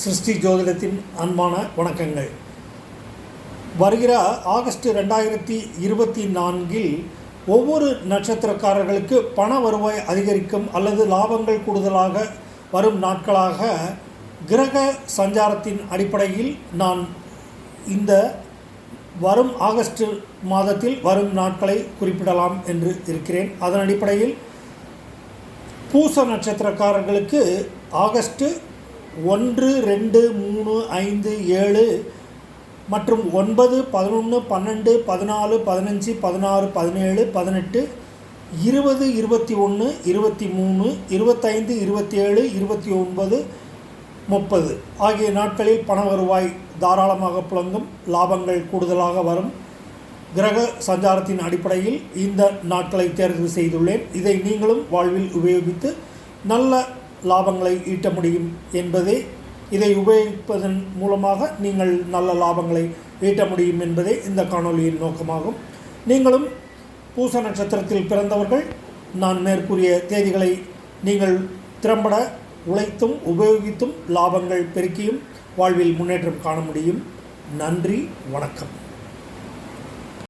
சிருஷ்டி ஜோதிடத்தின் அன்பான வணக்கங்கள். வருகிற ஆகஸ்ட் ரெண்டாயிரத்தி இருபத்தி நான்கில் ஒவ்வொரு நட்சத்திரக்காரர்களுக்கு பண வருவாய் அதிகரிக்கும் அல்லது லாபங்கள் கூடுதலாக வரும் நாட்களாக கிரக சஞ்சாரத்தின் அடிப்படையில் நான் இந்த வரும் ஆகஸ்ட் மாதத்தில் வரும் நாட்களை குறிப்பிடலாம் என்று இருக்கிறேன். அதன் அடிப்படையில் பூச நட்சத்திரக்காரர்களுக்கு ஆகஸ்ட்டு ஒன்று ரெண்டு மூணு ஐந்து ஏழு மற்றும் ஒன்பது பதினொன்று பன்னெண்டு பதினாலு பதினஞ்சு பதினாறு பதினேழு பதினெட்டு இருபது இருபத்தி ஒன்று இருபத்தி மூணு இருபத்தைந்து இருபத்தி ஏழு இருபத்தி ஒன்பது முப்பது. ஆகிய நாட்களில் பண வருவாய் தாராளமாக புழங்கும். லாபங்கள் கூடுதலாக வரும். கிரக சஞ்சாரத்தின் அடிப்படையில் இந்த நாட்களை தேர்வு செய்துள்ளேன். இதை நீங்களும் வாழ்வில் உபயோகித்து நல்ல லாபங்களை ஈட்ட முடியும் என்பதே இதை உபயோகிப்பதன் மூலமாக நீங்கள் நல்ல லாபங்களை ஈட்ட முடியும் என்பதே இந்த காணொளியின் நோக்கமாகும். நீங்களும் பூச நட்சத்திரத்தில் பிறந்தவர்கள் நான் மேற்கூறிய தேதிகளை நீங்கள் திறம்பட உழைத்தும் உபயோகித்தும் லாபங்கள் பெருக்கியும் வாழ்வில் முன்னேற்றம் காண முடியும். நன்றி வணக்கம்.